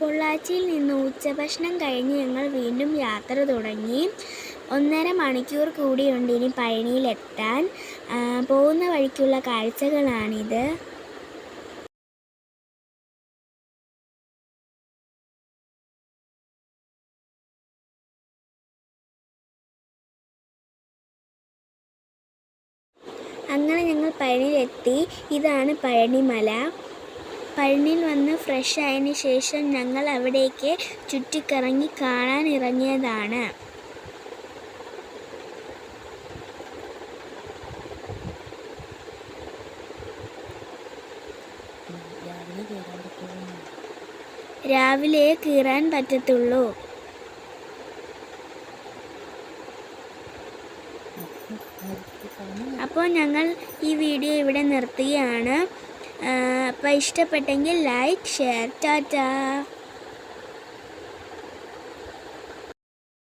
പൊള്ളാച്ചിയിൽ നിന്ന് ഉച്ചഭക്ഷണം കഴിഞ്ഞ് ഞങ്ങൾ വീണ്ടും യാത്ര തുടങ്ങി. ഒന്നര മണിക്കൂർ കൂടിയുണ്ട് ഇനി പഴനിയിലെത്താൻ പോകുന്ന വഴിക്കുള്ള കാഴ്ചകളാണിത്. അങ്ങനെ ഞങ്ങൾ പഴനിയിലെത്തി ഇതാണ് പഴനിമല. പഴനിയിൽ വന്ന് ഫ്രഷ് ആയതിന് ശേഷം ഞങ്ങൾ അവിടേക്ക് ചുറ്റിക്കറങ്ങി കാണാൻ ഇറങ്ങിയതാണ്. രാവിലെ കീറാൻ പറ്റത്തുള്ളൂ. അപ്പോൾ ഞങ്ങൾ ഈ വീഡിയോ ഇവിടെ നിർത്തുകയാണ്. അപ്പോൾ ഇഷ്ടപ്പെട്ടെങ്കിൽ ലൈക്ക് ഷെയർ ടാറ്റ